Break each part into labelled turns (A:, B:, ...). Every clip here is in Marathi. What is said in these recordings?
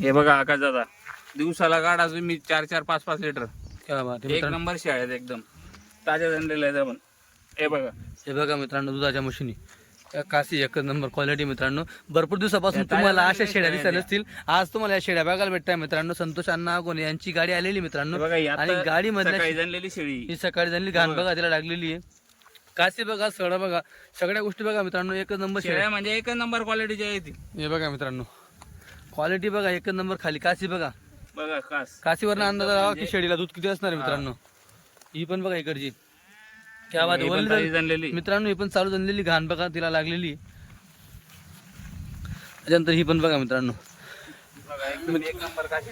A: हे बघा आकाश दादा. दिवसाला काढा तुम्ही चार चार पाच पाच लिटर एक नंबर शेळ्या आहेत एकदम. ताज्या जनलेल्या आहेत आपण. हे बघा.
B: हे बघा मित्रांनो दुधाच्या मशीनी. कासी एकच नंबर क्वालिटी मित्रांनो. भरपूर दिवसापासून तुम्हाला अशा शेळ्या दिसत. नसतील आज तुम्हाला या शेळ्या बघायला भेटताय मित्रांनो. संतोष अण्णा कोण यांची गाडी आलेली मित्रांनो. आणि गाडी
A: शेळी.
B: ही सकाळी झाली घाण बघा. तिला लागलेली आहे. कासी बघा सडा बघा. सगळ्या गोष्टी बघा मित्रांनो एकच नंबर शेळ्या.
A: म्हणजे एकच नंबर क्वालिटीची आहे ती.
B: हे बघा मित्रांनो. क्वालिटी बघा एकच नंबर खाली. कासी बघा.
A: बघा कास.
B: काशीवरनं अंदाज लावा की शेळीला दूध किती असणार आहे मित्रांनो? ही पण बघा इकडची. क्या बात
A: जनलेली
B: मित्रांनो ही पण चालू झालेली घाण बघा तिला लागलेली. त्याच्यानंतर ही पण बघा मित्रांनो.
A: एक काशी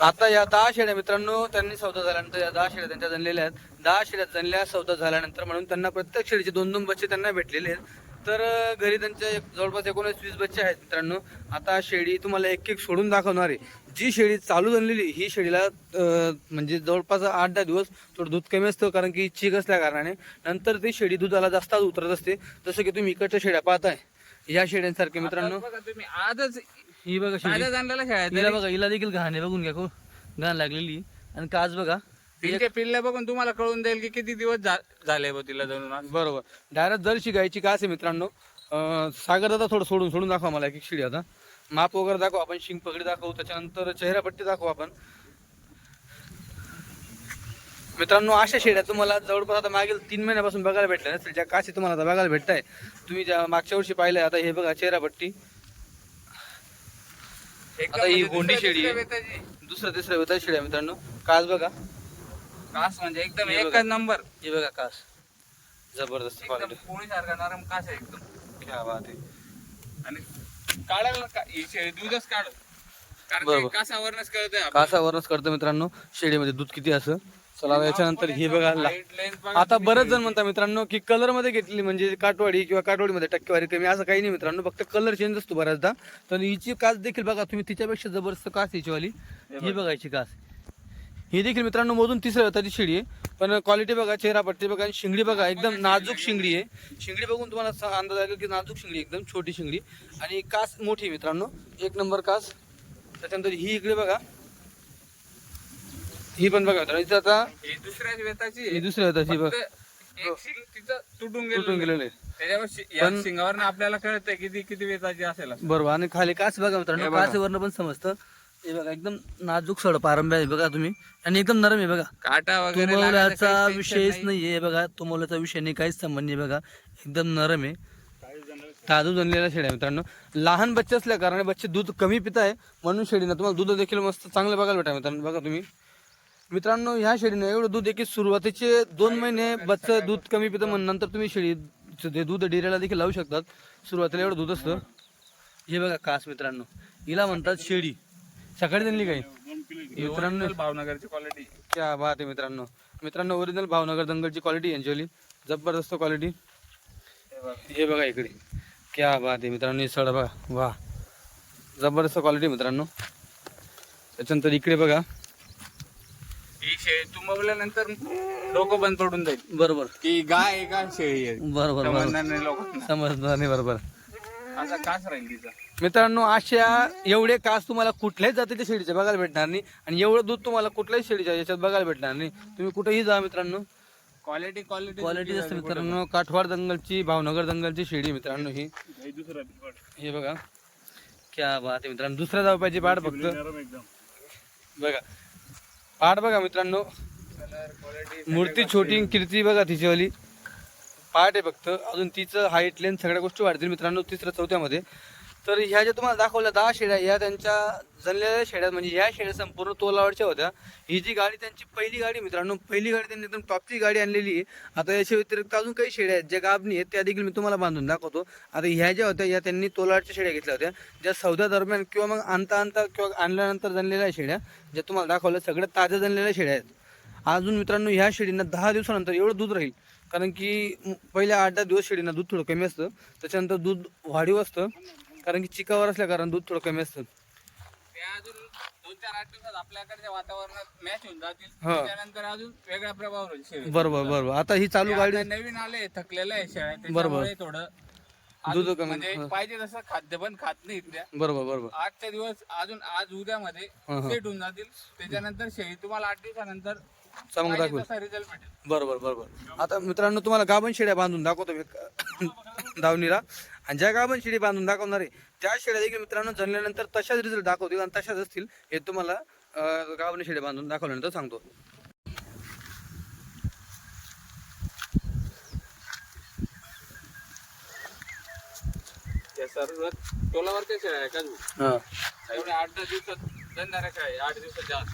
B: आता या दहा शेळ्या मित्रांनो त्यांनी सौदा झाल्यानंतर या दहा शेळ्या त्यांच्या जनलेल्या आहेत. दहा शेळ्या जनल्या सौदा झाल्यानंतर म्हणून त्यांना प्रत्येक शेळीचे दोन दोन बच्चे त्यांना भेटलेले आहेत. तर घरी त्यांच्या जवळपास एकोणीस वीस बच्चे आहेत मित्रांनो. आता शेळी तुम्हाला एक एक सोडून दाखवणार आहे. जी शेळी चालू झालेली ही शेळीला म्हणजे जवळपास आठ दहा दिवस थोडं दूध कमी असतं कारण की चीक असल्या कारणाने. नंतर ती शेळी दुधाला जास्त उतरत असते. जसं की तुम्ही इकडच्या शेळ्या पाहताय या शेळ्यांसारखे मित्रांनो.
A: तुम्ही आजच
B: ही बघा शेळी बघा हिला देखील घाण आहे बघून घ्या खूप घाण लागलेली. आणि काच बघा
A: तिचे पिल्ले बघून तुम्हाला कळून जाईल की किती दिवस झा- झाले बघ तिला जाऊन आज.
B: बरोबर. डायरेक्ट जर शिकायची का असे मित्रांनो? अं, सागर दादा थोडं सोडून सोडून दाखवा मला एक शिडी आता. माप वगैरे दाखवा आपण शिंग पगडी दाखवू त्याच्यानंतर चेहरापट्टी दाखवू आपण. मित्रांनो अशा शेड्या तुम्हाला जवळपास आता मागील तीन महिन्यापासून बघायला भेटल्या नसतील. ज्या काशी तुम्हाला आता बघायला भेटताय तुम्ही ज्या मागच्या वर्षी पाहिलंय आता हे बघा चेहरापट्टी
A: एकदम
B: आता ही
A: म्हणजे
B: गोंडी
A: दुसऱ्या-
B: शेळी आहे.
A: दुसऱ्या बेताची.
B: दुसरं तिसरं होता शेड्या मित्रांनो. काच बघा
A: कास म्हणजे एकदम
B: हे
A: एकच. नंबर.
B: हे बघा कास. जबरदस्त
A: एकदम
B: क्वालिटी
A: पोळी सारखा नरम कास आहे एकदम.
B: क्या बात आहे.
A: आणि काढायला का- ही शेळी दूधच काढ. कारण
B: बरोबर.
A: की कासावरनच कळतंय
B: कासावरच करतो मित्रांनो. शेळीमध्ये दूध किती असं? चला याच्यानंतर ही बघा ला- आता बरेच जण म्हणतात मित्रांनो की कलरमध्ये घेतली म्हणजे काटवाडी किंवा काटवाडीमध्ये टक्केवारी कमी असं काही नाही मित्रांनो. फक्त कलर चेंज असतो बऱ्याचदा. तर हिची कास देखील बघा तुम्ही तिच्यापेक्षा जबरदस्त कास हिची वाली. ही बघायची कास. ही देखील मित्रांनो मोजून तिसऱ्या होताची शिडी आहे. पण क्वालिटी बघा चेहरा पट्टी बघा आणि शिंगडी बघा एकदम नाजूक शिंगडी आहे. शिंगडी बघून तुम्हाला असा अंदाज लागेल की नाजूक शिंगडी एकदम छोटी शिंगडी. आणि कास मोठी आहे मित्रांनो. एक नंबर कास. त्याच्यानंतर ही इकडे बघा. ही पण बघा मित्रांनो इथं आता
A: ही दुसऱ्याच वेताची
B: ही दुसऱ्या होताची बघ.
A: फक्त एक शिंग तिचं तुटून
B: तुटून
A: गेलं
B: गेलेले
A: त्याच्यावर शि- या शिंगावर आपल्याला कळतंय किती किती वेताची असेल असं.
B: बरोबर. आणि खाली काच बघा मित्रांनो.
A: बघा.
B: काचेवरनं पण समजतं. हे बघा एकदम नाजूक सड पारंब्या आहे बघा तुम्ही. आणि एकदम नरम आहे बघा.
A: काटा वगैरे लागायचं tension
B: विषयच
A: नाही.
B: नाहीये बघा. तुमवल्याचा विषय नाही काहीच संबंध नाही बघा. एकदम नरम आहे. ताजू जनलेला शेळ्या आहे मित्रांनो. लहान बच्चे असल्या कारणाने बच्चे दूध कमी पिताय म्हणून शेळीनं तुम्हाला दूध देखील मस्त चांगलं बघायला भेटा मित्रांनो. बघा तुम्ही. मित्रांनो ह्या शेळीनं एवढं दूध आहे की सुरुवातीचे दोन महिने बच्चं दूध कमी पितं म्हणून नंतर तुम्ही शेळी ते दूध डेऱ्याला देखील लावू शकतात. सुरुवातीला एवढं दूध असतं. हे बघा कास मित्रांनो. हिला म्हणतात शेळी सकाळी त्यांनी काही? मित्रांनो
A: भावनगरची क्वालिटी
B: क्या बात आहे मित्रांनो. मित्रांनो ओरिजिनल भावनगर दंगलची क्वालिटी यांची जबरदस्त क्वालिटी हे बघा इकडे. क्या बात आहे मित्रांनो सड बघा. वा. जबरदस्त क्वालिटी मित्रांनो. त्याच्यानंतर इकडे बघा.
A: ही शेळी तुंबवल्यानंतर डोकं बंद पडून जाईल.
B: बरोबर.
A: की गाय आहे का शेळी आहे?
B: बरोबर बरोबर.
A: समजणार नाही लोकांना.
B: समजणार नाही बरोबर.
A: असा कास राहील तिचा.
B: मित्रांनो अशा एवढे कास तुम्हाला कुठल्याही जातीच्या शेळीचे बघायला भेटणार नाही आणि एवढं दूध तुम्हाला कुठल्याही शेळीच्या याच्यात बघायला भेटणार नाही. तुम्ही कुठेही जा मित्रांनो.
A: क्वालिटी क्वालिटी
B: क्वालिटी असते मित्रांनो काठवाड दंगलची भावनगर दंगलची शेळी मित्रांनो ही. हे बघा. क्या बात आहे मित्रांनो. दुसऱ्या जाऊ पाहिजे पाड फक्त. बघा. पाड बघा मित्रांनो. मूर्ती छोटी कीर्ती बघा तिच्यावाली. पाठ आहे फक्त. अजून तिचं हाईट लेंथ सगळ्या गोष्टी वाढतील मित्रांनो तिसऱ्या चौथ्यामध्ये. तर ह्या ज्या तुम्हाला दाखवल्या दहा शेड्या या त्यांच्या जनलेल्या शेड्या म्हणजे ह्या शेड्या संपूर्ण तोलावरच्या होत्या. ही जी गाडी त्यांची पहिली गाडी मित्रांनो पहिली गाडी त्यांनी एकदम टॉपची गाडी आणलेली आहे. आता याच्या व्यतिरिक्त अजून काही शेड्या आहेत ज्या गाबणी आहेत त्या देखील मी तुम्हाला बांधून दाखवतो. आता ह्या ज्या होत्या या त्यांनी तोलावरच्या शेड्या घेतल्या होत्या. ज्या सौद्या दरम्यान किंवा मग आणता आणता किंवा आणल्यानंतर जनलेल्या शेड्या ज्या तुम्हाला दाखवल्या सगळ्या ताज्या जनलेल्या शेड्या आहेत. अजून मित्रांनो ह्या शेळींना दहा दिवसानंतर एवढं दूध राहील. कारण की पहिल्या आठ दहा दिवस शेळींना दूध थोडं कमी असतं. त्याच्यानंतर दूध वाढीव असतं. कारण की चिकावर असल्या कारण दूध थोडं कमी असतं.
A: ते अजून दोन चार आठ दिवसात आपल्याकडच्या वातावरणात मॅच होऊन जातील.
B: हा.
A: त्यानंतर अजून वेगळा प्रभाव होईल
B: बरोबर बरोबर. आता ही चालू गाडी
A: आता नवीन आले थकलेलं आहे शेळ्या.
B: बरोबर.
A: त्याच्यामुळे थोडं अजून
B: दूध कमी-
A: म्हणजे
B: हा.
A: पाहिजे तसं खाद्य पण खात नाही इथल्या.
B: बरोबर बरोबर.
A: आजच्या दिवस अजून आज उद्यामध्ये
B: हा, हा.
A: सेट होऊन जातील. त्याच्यानंतर शेळी तुम्हाला आठ दिवसानंतर
B: चांगलं
A: पाहिजे
B: दाखवेल.
A: तसा रिझल्ट भेटेल.
B: बरोबर बरोबर. आता मित्रांनो तुम्हाला गाभण शेड्या बांधून दाखवतो मी. दावणीला. आणि ज्या गाभण शेळी बांधून दाखवणार आहे त्या शेळ्या देखील मित्रांनो जणल्यानंतर तशाच रिझल्ट दाखवतील आणि तशाच असतील हे तुम्हाला गाभण शेळ्या बांधून दाखवल्यानंतर सांगतो.
A: सर्व टोलावरच्या शेळ्या आहे का?
B: हां.
A: आठ दहा दिवसात काय आठ दिवसाच्या आत.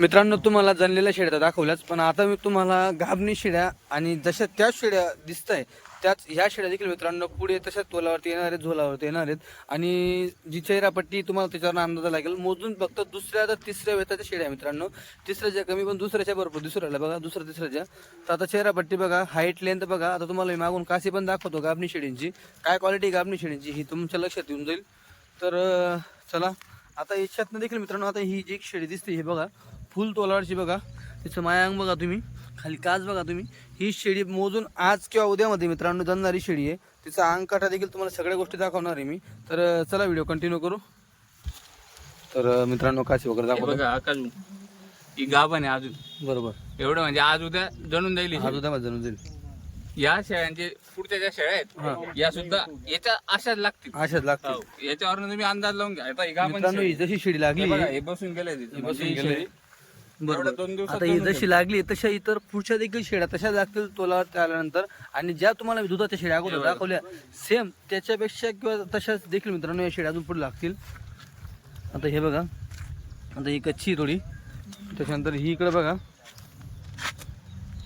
B: मित्रांनो तुम्हाला जनलेल्या शेड्या तर दाखवल्याच पण आता मी तुम्हाला गाभणी शिड्या आणि जशा त्या शिड्या दिसत आहे त्याच ह्या शेड्या देखील मित्रांनो पुढे तशाच तोलावरती येणार आहेत झोलावरती येणार आहेत. आणि जी चेहरापट्टी तुम्हाला त्याच्यावर अंदाज लागेल मोजून फक्त दुसऱ्या तर तिसऱ्या वेताच्या शेळ्या मित्रांनो. तिसऱ्याच्या कमी पण दुसऱ्याच्या भरपूर दुसऱ्याला बघा दुसऱ्या तिसऱ्याच्या तर आता चेहरापट्टी बघा हाईट लेंथ बघा. आता तुम्हाला मी मागून काशी पण दाखवतो गाभणी शिडींची काय क्वालिटी गाभणी शिडींची ही तुमच्या लक्षात येऊन जाईल. तर चला. आता याच्यातनं देखील मित्रांनो आता ही जी एक दिसते हे बघा. फुल तोलावरची बघा. तिचं मायांग बघा तुम्ही. खाली काच बघा तुम्ही. ही शेळी मोजून आज किंवा उद्यामध्ये मित्रांनो जणणारी शेळी आहे. तिचा अंग काटा देखील तुम्हाला सगळ्या गोष्टी दाखवणार आहे मी. तर चला व्हिडिओ कंटिन्यू करू. तर मित्रांनो काची वगैरे दाखवतो.
A: बघा आकाश ही गाभण आहे अजून.
B: बरोबर.
A: एवढं म्हणजे आज उद्या जणून जाईल ही
B: आज
A: शेळी.
B: उद्यामध्ये जणून जाईल.
A: या शेळ्यांचे पुढच्या ज्या शेळ्या आहेत या सुद्धा याच्या अशाच लागतील.
B: अशाच लागते
A: हो. याच्यावरून तुम्ही अंदाज लावून घ्या. आता ही गाभण
B: मित्रांनो
A: शेळी.
B: ही जशी शेळी लागली
A: बघा, हे बसून गेले.
B: बसून
A: म्हणजे
B: गेलंय. बरोबर. आता ही जशी लागली तशा इतर पुढच्या देखील शेळ्या तशा लागतील तोलावर आल्यानंतर आणि ज्या तुम्हाला मी दुधाच्या शेळ्या अगोदर दाखवल्या सेम त्याच्यापेक्षा किंवा तशाच देखील मित्रांनो या शेळ्या अजून पुढे लागतील. आता हे बघा. आता ही कच्ची थोडी. त्याच्यानंतर ही इकडे बघा.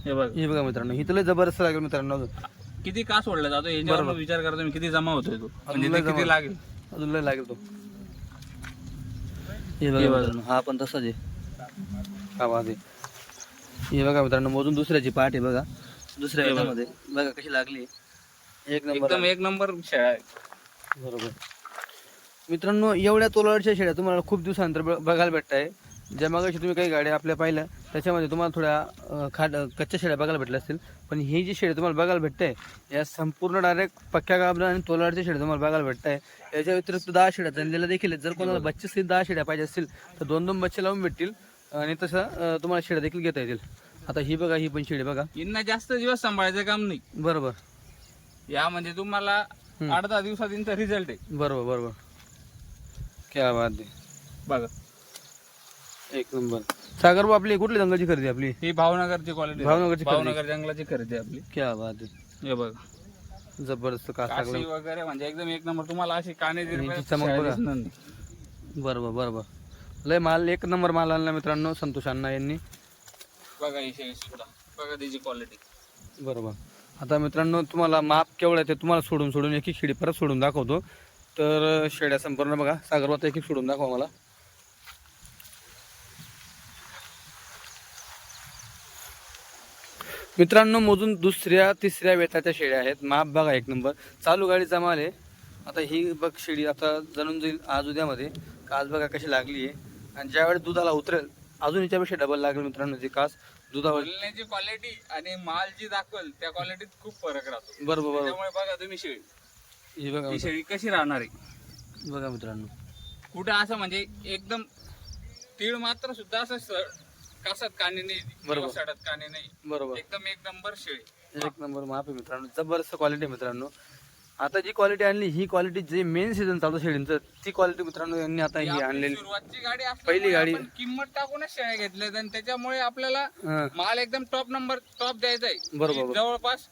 A: हे बघ.
B: ही बघा मित्रांनो ही तुला जबरदस्त लागेल मित्रांनो
A: किती का सोडला जातो? याच्यावर विचार करा तुम्ही किती जमा होतोय तो? म्हणजे. किती लागेल?
B: अजून लय लागेल तो. हे बघा हा पण तसाच आहे. आवाज आहे. हे बघा मित्रांनो मोजून दुसऱ्याची पाठ आहे बघा. दुसऱ्या
A: हे बघा.
B: कशी लागली. एक नंबर
A: एकदम एक नंबर आहे
B: बरोबर. मित्रांनो एवढ्या तोलावरच्या शेळ्या तुम्हाला खूप दिवसानंतर ब- बघायला भेटत आहे ज्या मागाशी तुम्ही काही गाड्या आपल्या पाहिल्या त्याच्यामध्ये तुम्हाला थोड्या अं, खाट कच्च्या शेळ्या बघायला भेटल्या असतील. पण ही जी शेळ्या तुम्हाला बघायला भेटते या संपूर्ण डायरेक्ट पक्क्या गाबरा आणि तोलावरच्या शेळ्या तुम्हाला बघायला भेटत आहे याच्या व्यतिरिक्त दहा शेळ्या जनलेल्या देखील आहेत. जर कोणाला बच्चे असतील दहा शेळ्या पाहिजे असतील तर दोन दोन बच्चे लावून भेटतील. आणि तसं तुम्हाला शेळ्या देखील घेता येतील. आता ही बघा ही पण शेळी बघा.
A: यांना जास्त दिवस सांभाळायचं काम नाही.
B: बरोबर.
A: या म्हणजे तुम्हाला. आठ दहा दिवसात यांचा रिझल्ट आहे.
B: बरोबर बरोबर. क्या बात आहे.
A: बघा.
B: एक नंबर. सागर भाऊ, आपली कुठली जंगलची खरेदी आपली?
A: ही भावनगरची क्वालिटी
B: भावनगरची.
A: भावनगर जंगलाची खरेदी आपली.
B: क्या बात आहे.
A: हे बघा.
B: जबरदस्त
A: काशी वगैरे म्हणजे एकदम एक नंबर. तुम्हाला अशी काने.
B: बरोबर बरोबर. लय माल एक नंबर माल आणला मित्रांनो संतोष अण्णा यांनी.
A: बघा ही शेळी सुद्धा. बघा त्याची क्वालिटी
B: बरोबर. आता मित्रांनो तुम्हाला माप केवढं आहे ते तुम्हाला सोडून सोडून एक एक शेळी परत सोडून दाखवतो. तर शेड्या संपूर्ण बघा सागरवात एक एक सोडून दाखवा मला. मित्रांनो मोजून दुसऱ्या तिसऱ्या वेताच्या शेळ्या आहेत. माप बघा एक नंबर. चालू गाडीचा माल आहे. आता ही बघ शेळी आता जणून जाईल आज उद्यामध्ये. कास बघा कशी लागली आहे. आणि ज्यावेळेस दुधाला उतरेल अजून याच्यापेक्षा डबल लागेल मित्रांनो जी कास दुधावर.
A: बोलण्याची क्वालिटी आणि माल जी दाखवल त्या क्वालिटीत खूप फरक राहतो.
B: बरोबर बरोबर.
A: त्यामुळे बघा तुम्ही शेळी.
B: ही बघा
A: ही शेळी कशी राहणार आहे?
B: बघा मित्रांनो.
A: कुठं असं म्हणजे एकदम तीळ मात्र सुद्धा असं कासात काने नाही
B: बरोबर.
A: किंवा सडत काने नाही.
B: बरोबर.
A: एकदम एक नंबर शेळी.
B: एक नंबर माप आहे मित्रांनो. जबरदस्त क्वालिटी मित्रांनो. आता जी क्वालिटी आणली ही क्वालिटी जे मेन सीझन चालतं शेळींचं ती क्वालिटी मित्रांनो यांनी आता ही आणलेली.
A: सुरुवातची गाडी असल्यामुळे
B: पहिली गाडी.
A: आपण किंमत टाकूनच शेळ्या घेतल्या आणि त्याच्यामुळे आपल्याला
B: हां.
A: माल एकदम टॉप नंबर टॉप द्यायचा आहे.
B: बरोबर.
A: जवळपास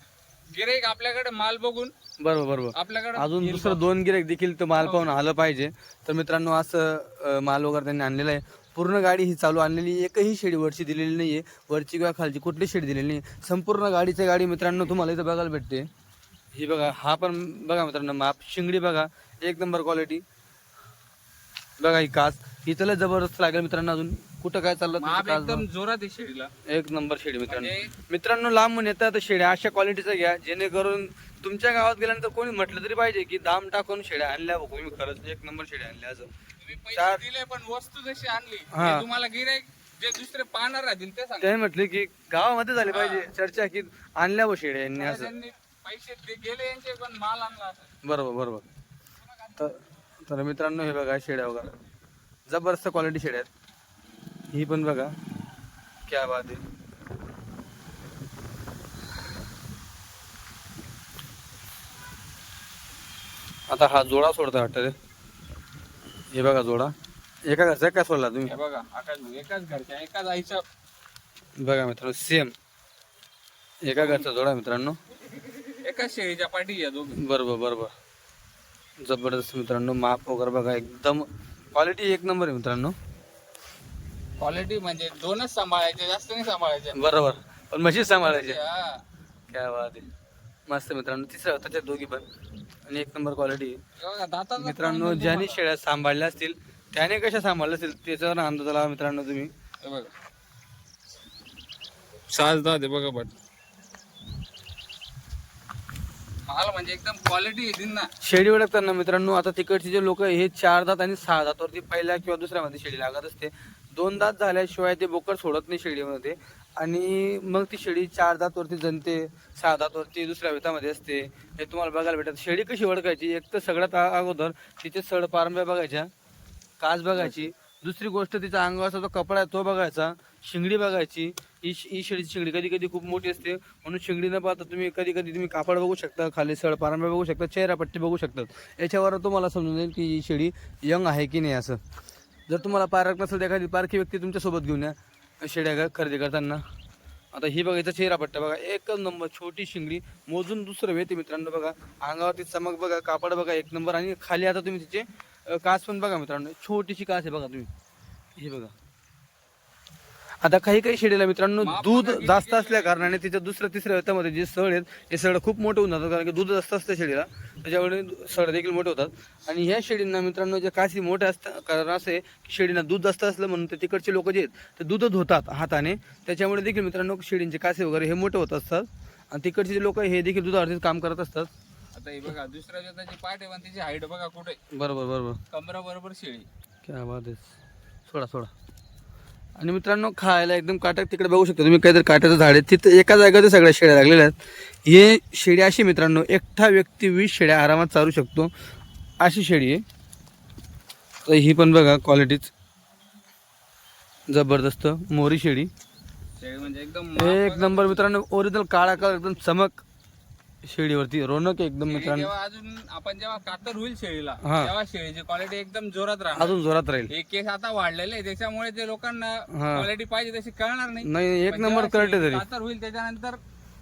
A: गिराईक आपल्याकडे माल बघून
B: बरोबर बरोबर.
A: आपल्याकडे
B: अजून दुसरं दोन गिरेक देखील तो माल पाहून आलं पाहिजे. तर मित्रांनो असं अं, माल वगैरे त्यांनी आणलेला आहे. पूर्ण गाडी ही चालू आणलेली एकही शेडी वरची दिलेली नाहीये. वरची किंवा खालची कुठली शेडी दिलेली नाही. संपूर्ण गाडीची गाडी मित्रांनो तुम्हाला इथं बघायला भेटते. ही बघा हा पण बघा मित्रांनो माप शिंगडी बघा एक नंबर क्वालिटी बघा ही काच. इथं जबरदस्त लागेल मित्रांनो अजून. कुठं काय चाललं
A: माप एकदम जोरात आहे शेळीला
B: बघा. एक नंबर शेडी मित्रांनो.
A: म्हणजे
B: मित्रांनो लांबून येतात शेड्या. अशा क्वालिटीचा घ्या. जेणेकरून तुमच्या गावात गेल्यानंतर कोणी म्हटलं तरी पाहिजे की दाम टाकून शेड्या आणल्या बघ. मी खरंच एक नंबर शेड्या आणल्या असं.
A: तुम्ही
B: चार-
A: दिले पण वस्तू जशी आणली
B: हा.
A: ते तुम्हाला गिराईक जे दुसरे पाहणार राहतील ते
B: त्याने म्हटले की गावामध्ये झाली पाहिजे चर्चा की आणल्या बघ शेड्या यांनी असं.
A: त्यांनी पैसे गेले यांचे पण माल आणला
B: बरोबर बरोबर. तर तर मित्रांनो हे बघा शेड्या वगैरे. जबरदस्त क्वालिटी शेड्या आहेत. ही पण बघा. क्या बात आहे. आता हा जोडा सोडता वाटतं रे. हे बघा जोडा. एका घरचा काय सोडला तुम्ही?
A: हे बघा आकाश भाऊ, एकाच घरच्या एकाच आईच्या
B: बघा मित्रांनो सेम एका घरचा जोडा मित्रांनो.
A: एकाच शेळीच्या पाठी या दोघी.
B: बरोबर बरोबर. जबरदस्त मित्रांनो माप वगैरे बघा एकदम क्वालिटी एक नंबर आहे मित्रांनो.
A: क्वालिटी म्हणजे दोनच सांभाळायचे जास्त नाही सांभाळायचे.
B: बरोबर. पण म्हशीच सांभाळायचे.
A: हा.
B: काय बात आहे. मस्त मित्रांनो तिसऱ्या होता त्या दोघी पण. आणि एक नंबर क्वालिटी
A: हे बघा दातात
B: मित्रांनो ज्याने शेळ्या सांभाळल्या असतील त्याने कशा सांभाळल्या असतील त्याच्यावर अंदाजाला मित्रांनो तुम्ही.
A: हे बघा. साज दात आहे बघा बट माल म्हणजे एकदम क्वालिटी येतील ना.
B: शेडी ओळखताना मित्रांनो. आता तिकडचे जे लोक हे चार दात आणि सहा दातवरती पहिल्या किंवा दुसऱ्यामध्ये शेडी लागत असते. दोन दात झाल्याशिवाय ते बोकड सोडत नाही शेडीमध्ये आणि मग ती शेळी चार दातवरती जनते सहा दातवरती दुसऱ्या वेतामध्ये असते. हे तुम्हाला बघायला भेटत. शेळी कशी ओळखायची एक तर सगळ्यात अगोदर तिचे सड पारंब्या बघायच्या काच बघायची. दुसरी गोष्ट तिचा अंगावरचा जो कपडा आहे तो बघायचा. शिंगडी बघायची. ही ही शेळीची शिंगडी कधी कधी खूप मोठी असते. म्हणून शिंगडी न पाहता तुम्ही कधी कधी तुम्ही कापड बघू शकता खाली सळ पारंब्या बघू शकता चेहरापट्टी बघू शकतात याच्यावर तुम्हाला समजून जाईल की ही शेळी यंग आहे की नाही असं. जर तुम्हाला पारक नसेल तर एखादी पारखी व्यक्ती तुमच्यासोबत घेऊन या शेड्या खरेदी करताना. आता ही बघायचा चेहरापट्टा बघा. एकच नंबर छोटी शिंगडी. मोजून दुसरं वेते मित्रांनो बघा. अंगावरती चमक बघा कापड बघा एक नंबर. आणि खाली आता तुम्ही तिचे कास पण बघा मित्रांनो. छोटीशी कास आहे बघा तुम्ही. हे बघा. आता काही काही शेळीला मित्रांनो दूध जास्त असल्या कारणाने तिच्या दुसऱ्या तिसऱ्या वेतामध्ये जे सड आहेत हे सड खूप मोठे होऊन जातात कारण की दूध जास्त असतं शेळीला. त्याच्यामुळे सड देखील मोठे होतात. आणि ह्या शेळींना मित्रांनो जे कासी मोठे असतात कारण असं आहे की शेळींना दूध जास्त असलं म्हणून ते तिकडचे लोक जे आहेत ते दूध धुतात हाताने. त्याच्यामुळे देखील मित्रांनो शेळींचे कासे वगैरे हे मोठे होत असतात. आणि तिकडचे जे लोक हे देखील दुधावरतीच काम करत असतात.
A: आता हे बघा दुसऱ्या जोताची पाठ आहे पण तिची हाईट बघा कुठे.
B: बरोबर बरोबर.
A: कमरा बरोबर शेळी.
B: क्या बात आहे. सोडा सोडा. आणि मित्रांनो खायला एकदम काटक तिकडे बघू शकता तुम्ही काहीतरी काट्याचं झाड आहे. तिथं एका जागेवर सगळ्या शेळ्या लागलेल्या आहेत. हे शेळी अशी मित्रांनो एकटा व्यक्ती वीस शेळ्या आरामात चालू शकतो. अशी शेळी आहे. तर ही पण बघा क्वालिटीच जबरदस्त मोरी शेळी.
A: म्हणजे एकदम
B: एक नंबर मित्रांनो ओरिजिनल काळा काळ एकदम चमक. शेळीवरती. रोनक एकदम
A: शेळी
B: मित्रांनो.
A: जेव्हा अजून आपण जेव्हा कातर होईल शेळीला
B: हा.
A: तेव्हा शेळीची क्वालिटी एकदम जोरात राहणार.
B: अजून जोरात राहील.
A: हे केस आता वाढलेले आहे त्याच्यामुळे ते लोकांना
B: हा.
A: क्वालिटी पाहिजे तशी कळणार नाही.
B: नाही एक
A: पण
B: नंबर
A: जेव्हा शेळी
B: तरी.
A: कातर होईल त्याच्यानंतर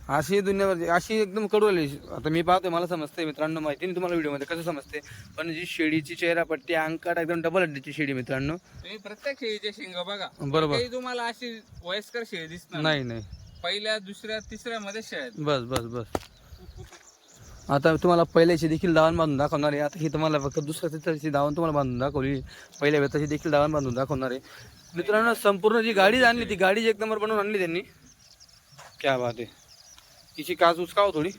B: अशी दुनियावर अशी एकदम कडू आली. आता मी पाहतोय मला समजते मित्रांनो माहिती नाही तुम्हाला व्हिडिओमध्ये कसं समजते पण जी शेळीची चेहरापट्टी अंकाट एकदम डबल हड्डीची शेळी मित्रांनो.
A: तुम्ही प्रत्येक शेळीचे शिंग बघा.
B: बरोबर.
A: तुम्हाला अशी वयस्कर शेळी दिसणार
B: नाही नाही.
A: पहिल्या दुसऱ्या तिसऱ्या मध्ये शेळ्या आहेत.
B: बस बस बस. आता तुम्हाला पहिल्याची देखील दावण बांधून दाखवणार आहे. आता ही तुम्हाला फक्त दुसऱ्या तिसऱ्याची दावण तुम्हाला बांधून दाखवली. पहिल्या वेताची देखील दावण बांधून दाखवणार आहे. मित्रांनो संपूर्ण जी गाडी आणली ती गाडी एक नंबर बनवून आणली त्यांनी. क्या बात आहे. हिची काच उचकाव थोडी.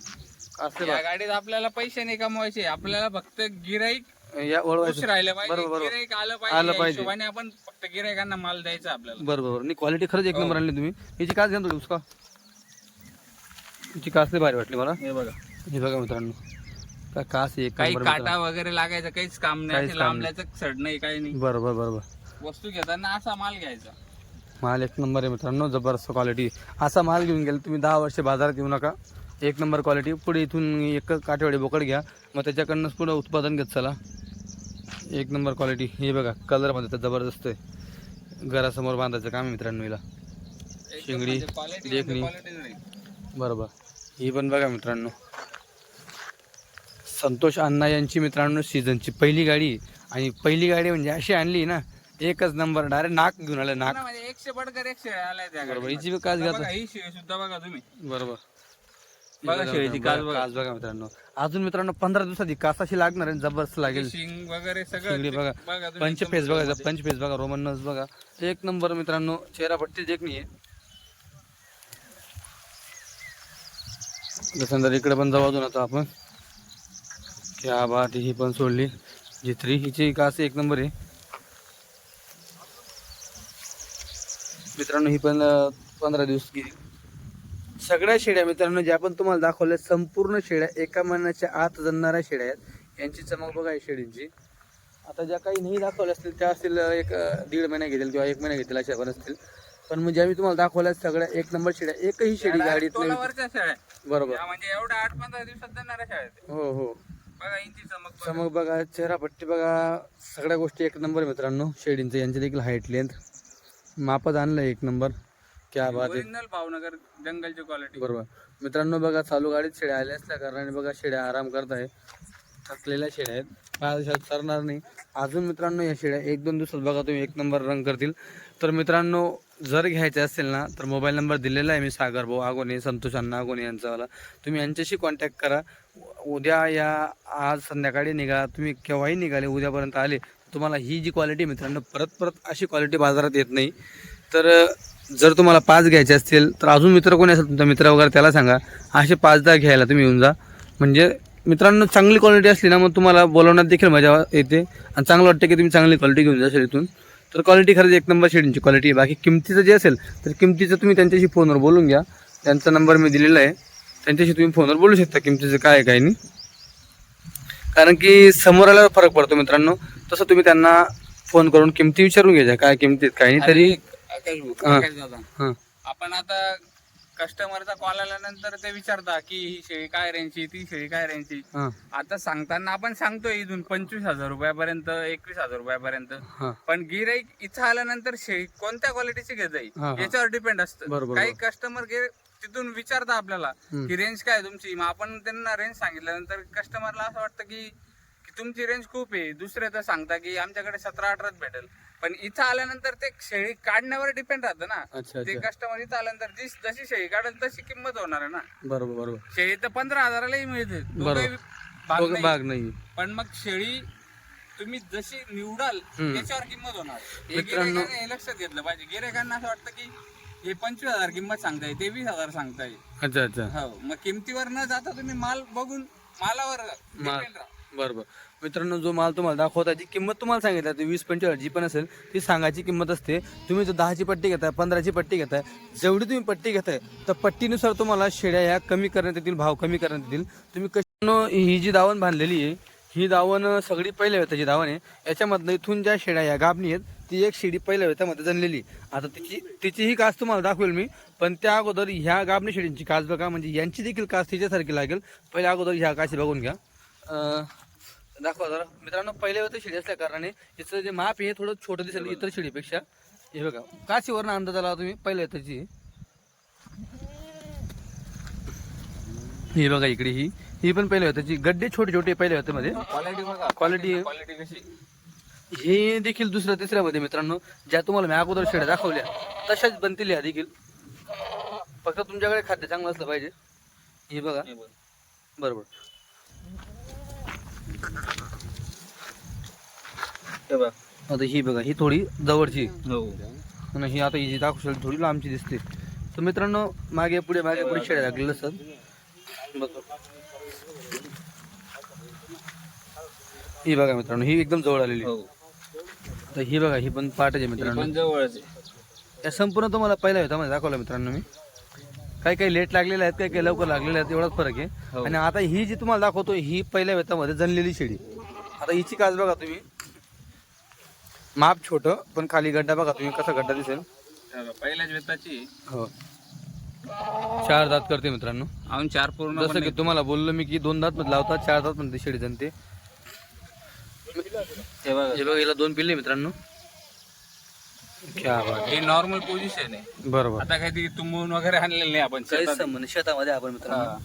B: काच
A: या गाडीत आपल्याला पैसे नाही कमवायचे. आपल्याला फक्त गिराईक
B: या
A: खुश
B: वळवायचं.
A: राहिलं पाहिजे.
B: बरोबर.
A: गिराईक आलं
B: आलं
A: पाहिजे. या
B: पाहिजे.
A: हिशोबाने आपण फक्त गिरायकांना माल द्यायचा आपल्याला.
B: बरोबर बरोबर. नाही क्वालिटी खरंच एक
A: हो.
B: नंबर आणली तुम्ही. हिची काच घ्या ना थोडी उचका हिची काच लई भारी वाटली मला.
A: हे बघा.
B: हे बघा मित्रांनो कास एक
A: काही काटा वगैरे लागायचं काहीच काम नाही
B: काहीच काम
A: लांबल्याचं सड नाही काही नाही.
B: बरोबर बरोबर.
A: वस्तू घेताना असा माल घ्यायचा.
B: माल एक नंबर आहे मित्रांनो जबरदस्त क्वालिटी असा माल घेऊन गेला तुम्ही दहा वर्ष बाजारात येऊ नका. एक नंबर क्वालिटी पुढे इथून एक काठेवाडी बोकड घ्या. मग त्याच्याकडनंच पुढे उत्पादन घेत चला. एक नंबर क्वालिटी हे बघा कलरमध्ये तर जबरदस्त आहे. घरासमोर बांधायचं काम आहे मित्रांनो हिला. शिंगडी,
A: म्हणजे
B: देखणी.
A: म्हणजे नाही.
B: बरोबर. ही पण बघा मित्रांनो. संतोष अण्णा यांची मित्रांनो सीझनची पहिली गाडी. आणि पहिली गाडी म्हणजे अशी आणली ना एकच नंबर डायरेक्ट नाक घेऊन आलं नाक.
A: म्हणजे एकशे बडकर एक आलाय त्या
B: बरोबर. हिची काच घ्या
A: ही शेळी सुद्धा बघा तुम्ही.
B: बरोबर.
A: बघा शेळीची कास बघा.
B: बघा. मित्रांनो. अजून मित्रांनो पंधरा दिवसात ही कास अशी लागणार आहे जबरदस्त लागेल.
A: शिंग वगैरे
B: शिंगडी बघा.
A: बघा तुम्ही
B: पंच फेस बघा पंच फेस बघा रोमन नस बघा. एक नंबर मित्रांनो चेहरा पट्टी देख नाही जसं इकडे पण जाऊ अजून आता आपण. क्या बात ही पण सोडली जित्री हिची कास एक नंबर आहे मित्रांनो ही पण पंधरा दिवस गेली. सगळ्या शेड्या मित्रांनो ज्या पण तुम्हाला दाखवल्या संपूर्ण शेड्या एका महिन्याच्या आत जणणाऱ्या शेड्या आहेत. यांची चमक बघा या शेळींची आता ज्या काही नाही दाखवल्या असतील त्या असतील एक दीड महिना घेतील किंवा एक महिना घेतील अशा पण असतील पण मग ज्या मी तुम्हाला दाखवल्या सगळ्या एक नंबर शेड्या एकही शेडी गाडीत नाही. बरोबर.
A: म्हणजे एवढ्या आठ पंधरा दिवसात.
B: हो हो.
A: चमक बघा.
B: चमक बघा चेहरा पट्टी बघा. सगळ्या गोष्टी एक नंबर मित्रांनो. शेडींचं यांचे देखील हाईट लेंथ मापत आणलं एक नंबर. क्या बात
A: ओरिजिनल भावनगर जंगलची क्वालिटी
B: बरोबर. मित्रांनो बघा चालू गाडीत शेड्या आल्या असल्या कारणाने बघा शेड्या आराम करत आहे थकलेल्या शेड्या आहेत. सरणार नाही. अजून मित्रांनो या शेड्या एक दोन दिवसात बघा तुम्ही एक नंबर रंग करतील. तर मित्रांनो जर घ्यायचे असेल ना तर मोबाईल नंबर दिलेला आहे मी सागर भाऊ आगोने संतोष अण्णा आगोने यांचावाला तुम्ही यांच्याशी कॉन्टॅक्ट करा. उद्या या आज संध्याकाळी निघा तुम्ही केव्हाही निघाले उद्यापर्यंत आले तुम्हाला ही जी क्वालिटी मित्रांनो परत परत अशी क्वालिटी बाजारात येत नाही. तर जर तुम्हाला पाच घ्यायचे असतील तर अजून मित्र कोणी असेल तुमचा मित्र वगैरे त्याला सांगा. असे पाच दहा घ्यायला तुम्ही येऊन जा. म्हणजे मित्रांनो चांगली क्वालिटी असली ना मग तुम्हाला बोलवण्यात देखील मजा येते. आणि चांगलं वाटतं की तुम्ही चांगली क्वालिटी घेऊन जा इथून तर क्वालिटी खरंच एक नंबर शेडींची क्वालिटी आहे. बाकी किमतीचं जे असेल तर किमतीचं तुम्ही त्यांच्याशी फोनवर बोलून घ्या. त्यांचा नंबर मी दिलेला आहे. त्यांच्याशी तुम्ही फोनवर बोलू शकता किमतीचं काय आहे काय नाही. कारण की समोर आल्यावर फरक पडतो मित्रांनो. तसं तुम्ही त्यांना फोन करून किमती विचारून घ्यायच्या काय किमतीत काय नाही तरी
A: आकाश भाऊ. आकाश दादा.
B: हां.
A: आपण आता कस्टमरचा कॉल आल्यानंतर ते विचारता की ही शेळी काय रेंजची ती शेळी काय रेंजची
B: हां.
A: आता सांगताना आपण सांगतोय इथून पंचवीस हजार रुपयापर्यंत एकवीस हजार रुपयापर्यंत.
B: हां.
A: पण गिराईक इथं आल्यानंतर शेळी कोणत्या क्वालिटीची घेत
B: हा.
A: याच्यावर डिपेंड असतं.
B: बरोबर,
A: काही कस्टमर तिथून विचारता आपल्याला. की रेंज काय आहे तुमची? मग आपण त्यांना रेंज सांगितल्यानंतर कस्टमरला असं वाटतं की तुमची रेंज खूप आहे. दुसरे तर सांगता की आमच्याकडे सतरा अठराच भेटेल. पण इथं आल्यानंतर ते शेळी काढण्यावर डिपेंड राहतं ना. ते
B: अच्छा.
A: कस्टमर इथं आल्यानंतर जी जशी शेळी काढेल तशी किंमत होणार आहे ना.
B: बरोबर बरोबर.
A: शेळी तर पंधरा हजारालाही मिळते. तो
B: बरोबर.
A: काही भाग
B: बघ-
A: नाही.
B: भाग नाही.
A: पण मग शेळी तुम्ही जशी निवडाल
B: हम्म.
A: त्याच्यावर किंमत होणार. हे
B: मित्रांनो-
A: गिऱ्हाईकाने हे लक्षात घेतलं पाहिजे. गिरायकांना असं वाटतं की हे पंचवीस हजार किंमत सांगताय ते वीस हजार सांगताय.
B: अच्छा अच्छा.
A: हो मग किमतीवर न जाता तुम्ही माल बघून मालावर
B: माल.
A: depend राहा.
B: बरोबर. मित्रांनो जो माल तुम्हाला दाखवता जी किंमत तुम्हाला सांगितलं ती वीस पंचवीस जी पण असेल ती सांगायची किंमत असते. तुम्ही जर दहाची पट्टी घेताय पंधराची पट्टी घेताय जेवढी तुम्ही पट्टी घेताय तर पट्टीनुसार तुम्हाला शेड्या ह्या कमी करण्यात येतील भाव कमी करण्यात येतील. तुम्ही कशानं ही जी दावण बांधलेली आहे ही दावण सगळी पहिल्या वेताची दावण आहे. याच्यामधनं इथून ज्या शेड्या या गाभणी आहेत ती एक शेडी पहिल्या वेतामध्ये जणलेली आता तिची तिचीही कास तुम्हाला दाखवेल मी पण त्या अगोदर ह्या गाभणी शेडींची कास बघा म्हणजे यांची देखील कास तिच्यासारखी लागेल. पहिल्या अगोदर ह्या काशी बघून घ्या. दाखवा जरा. मित्रांनो पहिल्या वेळेस शेडी असल्या कारणाने याचं जे माप हे थोडं छोटं दिसेल इतर शेडीपेक्षा. हे बघा. काशीवरनं अंदाज आला तुम्ही? पहिल्या त्याची ही बघा इकडे ही. ही पण पहिल्या त्याची गड्डे छोटे छोटे पहिल्या मध्ये.
A: क्वालिटी बघा.
B: क्वालिटी
A: क्वालिटी कशी?
B: हे देखील दुसऱ्या तिसऱ्यामध्ये मित्रांनो ज्या तुम्हाला मी अगोदर शेड्या दाखवल्या तशाच बनतील ह्या देखील. फक्त तुमच्याकडे खाद्य चांगलं असलं पाहिजे. हे बघा. बरोबर. आता ही बघा ही थोडी जवळची.
A: हो.
B: आणि ही आता ही जी दाखवशाल थोडी लांबची दिसते. तर मित्रांनो मागे पुढे मागे पुढे शेड्या लागलेलं बघा. ही बघा मित्रांनो ही एकदम जवळ आलेली.
A: हो.
B: तर ही बघा ही पण पाठच आहे मित्रांनो.
A: जवळच आहे.
B: या संपूर्ण तुम्हाला पहिल्या होता दाखवलं मित्रांनो मी. काही काही लेट लागलेले आहेत काही काही लवकर लागलेले आहेत एवढाच फरक आहे.
A: हो.
B: आणि आता ही जी तुम्हाला दाखवतो ही पहिल्या वेतामध्ये जनलेली शेळी आता हिची काच बघा तुम्ही. माप छोट पण खाली गड्डा बघा तुम्ही कसा गड्डा दिसेल.
A: पहिल्याच वेताची
B: हो. चार दात करते मित्रांनो.
A: अजून चार पूर्ण
B: जसं की तुम्हाला बोललो मी की दोन दात मध्ये लावतात चार दात मध्ये शेळी जनते.
A: हे
B: हे बघा हिला दोन पिल्ले मित्रांनो. क्या बात
A: हे। नॉर्मल पोझिशन आहे.
B: बरोबर.
A: आता काही तुंबून वगैरे आणलेलं नाही आपण
B: काहीच
A: शेतात.
B: संबंध शेतामध्ये आपण मित्रांनो.
A: हा.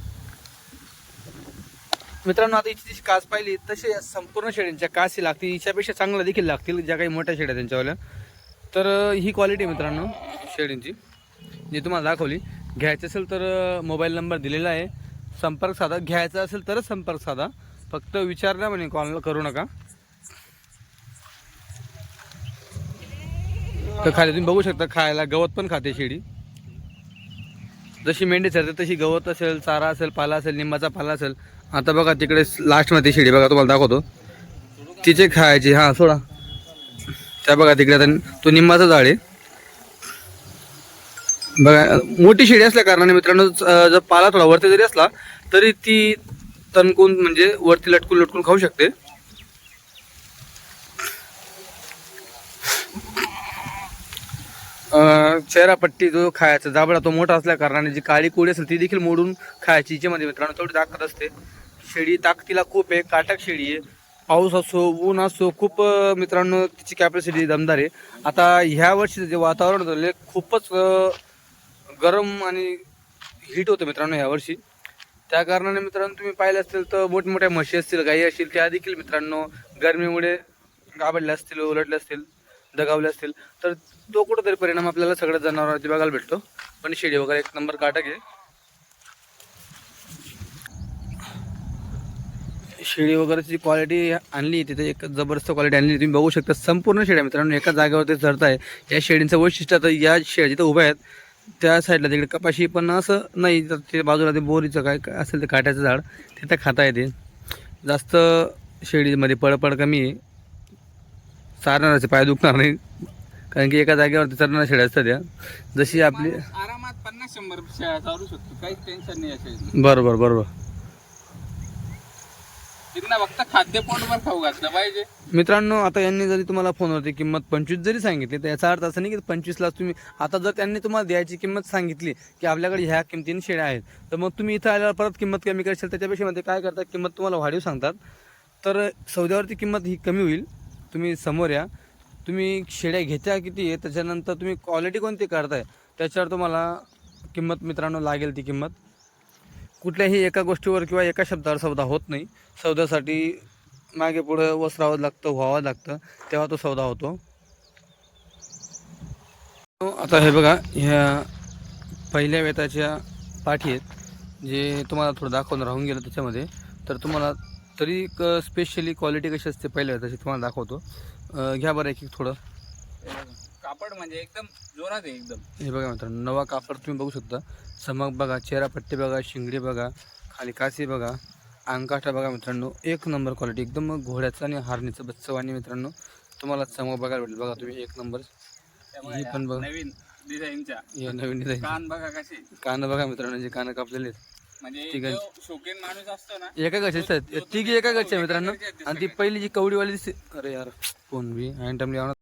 B: मित्रांनो आता हिची जशी कास पाहिली तशी या संपूर्ण शेळ्यांच्या कासी लागतील. हिच्यापेक्षा चांगल्या देखील लागतील ज्या काही मोठ्या शेळ्या त्यांच्यावाल्या. तर अं, ही क्वालिटी आहे मित्रांनो शेळींची जी तुम्हाला दाखवली. घ्यायचं असेल तर मोबाईल नंबर दिलेला आहे. संपर्क साधा. घ्यायचा असेल तरच संपर्क साधा. फक्त विचारल्या म्हणे कॉल करू नका. तर खाली तुम्ही बघू शकता खायला गवत पण खाते शेळी जशी मेंढी चरते तशी गवत असेल चारा असेल पाला असेल निंबाचा पाला असेल आता बघा तिकडे लास्टमध्ये शेळी बघा तुम्हाला दाखवतो. तिचे खायची हां सोडा. त्या बघा तिकडे आता तो निंबाचा झाड आहे. बघा मोठी शेळी असल्या कारणाने मित्रांनो जर पाला थोडा वरती जरी असला तरी ती तणकून म्हणजे वरती लटकून लटकून खाऊ शकते. चेहरापट्टी जो खायचा जाबडा तो मोठा असल्या कारणाने जी काळी कोळी असेल ती देखील मोडून खायची. हिच्यामध्ये मित्रांनो तेवढी ताकद असते. शेळी ताकदीला खूप आहे काटक शेळी आहे. पाऊस असो ऊन असो खूप मित्रांनो तिची कॅपॅसिटी दमदार आहे. आता ह्या वर्षीचं जे वातावरण झाले खूपच गरम आणि हीट होतं मित्रांनो ह्या वर्षी. त्या कारणाने मित्रांनो तुम्ही पाहिलं असतील तर मोठमोठ्या म्हशी असतील गायी असतील त्या देखील मित्रांनो गरमीमुळे गाबडल्या असतील उलटल्या असतील. दगावले असतील तर तो कुठंतरी परिणाम आपल्याला सगळ्या जनावरांवरती बघायला भेटतो. पण शेळी वगैरे एक नंबर काटक आहे. शेळी वगैरेची क्वालिटी आणली तिथे एक जबरदस्त क्वालिटी आणली तुम्ही बघू शकता संपूर्ण शेळ्या. मित्रांनो एका जागेवरती झरत आहे या शेळींचं वैशिष्ट्य आता या शेळ्या जिथं उभ्या आहेत त्या साईडला तिकडे कपाशी पण असं नाही तर ते बाजूला ते बोरीचं काय काय असेल ते काट्याचं झाड तिथं खाता येते जास्त शेळीमध्ये पळपळ कमी आहे. चारणाराचे पाय दुखणार नाही. कारण की एका जागेवरती चरणाऱ्या शेळ्या असतात त्या जशी आपली
A: माणूस आरामात पन्नास शंभर शेळ्या चालू शकतो. काहीच टेन्शन नाही असेल
B: बरोबर बरोबर.
A: फक्त खाद्य पोटभर खाऊ घातलं पाहिजे.
B: मित्रांनो आता यांनी जरी तुम्हाला फोनवरती किंमत पंचवीस जरी सांगितली तर याचा अर्थ असं नाही की पंचवीसला तुम्ही आता जर त्यांनी तुम्हाला द्यायची किंमत सांगितली की आपल्याकडे ह्या किमतीने शेळ्या आहेत तर मग तुम्ही इथं आल्यावर परत किंमत कमी करशाल त्याच्यापेक्षा मध्ये काय करतात? किंमत तुम्हाला वाढीव सांगतात. तर सौद्यावरती किंमत ही कमी होईल. तुम्ही समोर या. तुम्ही शेळ्या घेत्या किती आहे? त्याच्यानंतर तुम्ही क्वालिटी कोणती करताय? त्याच्यावर तुम्हाला किंमत मित्रांनो लागेल ती किंमत. कुठल्याही एका गोष्टीवर किंवा एका शब्दावर सौदा होत नाही. सौद्यासाठी मागे पुढं वसरावं लागतं व्हावं लागतं तेव्हा तो सौदा होतो. आता हे बघा ह्या पहिल्या वेताच्या पाठी आहेत जे तुम्हाला थोडं दाखवून राहून गेलं त्याच्यामध्ये. तर तुम्हाला तरी एक स्पेशली क्वालिटी कशी असते पहिल्या वेताची तुम्हाला दाखवतो. अं, घ्या बरं एक एक थोडं.
A: कापड म्हणजे एकदम जोरात आहे एकदम.
B: हे बघा मित्रांनो नवा कापड तुम्ही बघू शकता. चमक बघा चेहरा पट्टी बघा शिंगडी बघा खाली कासी बघा अंगकाठा बघा मित्रांनो एक नंबर क्वालिटी एकदम घोड्याचं आणि हारणीचं बच्चं आणि मित्रांनो. तुम्हाला चमक बघायला भेटेल. बघा तुम्ही एक नंबर.
A: त्यामुळे
B: ही पण बघ.
A: नवीन डिझाईनच्या
B: या नवीन डिझाईन
A: कान बघा कसे
B: कानं बघा मित्रांनो जे कानं कापलेले आहेत.
A: म्हणजे
B: ठीक आहे.
A: जो शौकीन माणूस असतो ना
B: एका गच्याचे आहेत तिघी एका आहे मित्रांनो. आणि ती पहिली जी कवडीवाली दिसते अरे यार कोण बी?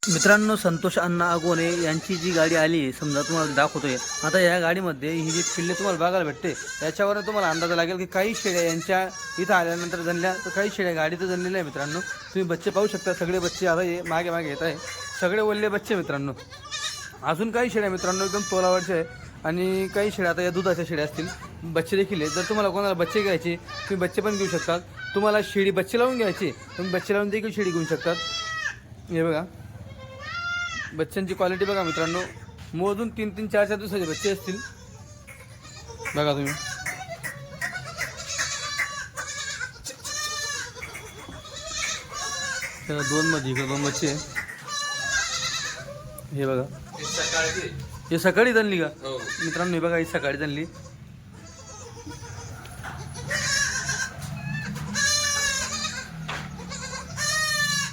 B: मित्रांनो संतोष अण्णा अगोने यांची जी गाडी आली आहे समजा तुम्हाला दाखवतोय. आता या गाडीमध्ये ही जी पिल्ले तुम्हाला बघायला भेटते त्याच्यावर तुम्हाला अंदाज लागेल की काही शेळ्या यांच्या इथं आल्यानंतर जनल्या तर काही शेळ्या गाडीचं जनलेल्या आहे मित्रांनो. तुम्ही बच्चे पाहू शकता सगळे बच्चे आता हे मागे मागे येत आहे सगळे वल्ले बच्चे मित्रांनो. अजून काही शेळ्या मित्रांनो एकदम तोलावरच्या आहे आणि काही शेळ्या आता या दुधाच्या शेळ्या असतील बच्चे देखील आहे जर तुम्हाला कोणाला बच्चे घ्यायचे तुम्ही बच्चे पण घेऊ शकतात. तुम्हाला शेळी बच्चे लावून घ्यायची तुम्ही बच्चे लावून देखील शेळी घेऊ शकतात. हे बघा. बच्चांची क्वालिटी बघा मित्रांनो. मोजून तीन तीन चार चार दिवसाचे बच्चे असतील. बघा तुम्ही. दोन मध्ये दोन बच्चे. आहे. हे बघा. हे सकाळी आणली का?
A: हो.
B: मित्रांनो हे बघा ही सकाळी आणली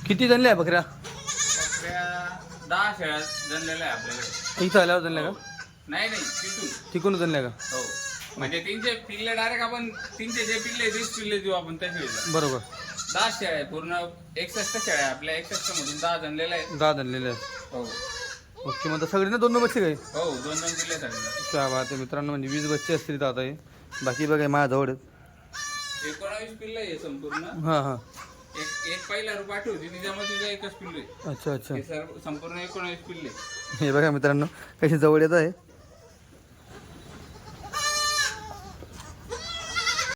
B: किती जनले आहे बकऱ्या?
A: बकऱ्या दहा शेळ्या जनलेल्या आहे आपल्याकडे.
B: इथं आल्यावर जनल्या का?
A: नाही नाही तिथून.
B: तिकडून जनल्या का?
A: हो. म्हणजे तीनशे पिल्ले डायरेक्ट आपण तीनशे जे पिल्ले तीस पिल्ले देऊ आपण त्या शेळीला.
B: बरोबर.
A: दहा शेळ्या आहे पूर्ण एकसष्ट शेळ्या आहे. आपल्या एकसष्ट मधून दहा जनलेल्या आहेत.
B: दहा जनलेले आहेत.
A: हो.
B: ओके मग सगळे ना दोन दोन बच्चे काय?
A: हो दोन दोन किल्ले सगळे
B: क्या बात आहे मित्रांनो म्हणजे वीस बच्चे असतील इथं आता हे. बाकी बघा माझ्याजवळ
A: एकोणावीस पिल्ले आहे संपूर्ण.
B: हां हां.
A: एक एक पहिला रुपये पाठवली तिच्यामध्ये तिचा एकच पिल्ले
B: अच्छा अच्छा.
A: हे सर्व संपूर्ण एकोणावीस पिल्ले
B: हे बघा मित्रांनो कशी जवळ येत आहे.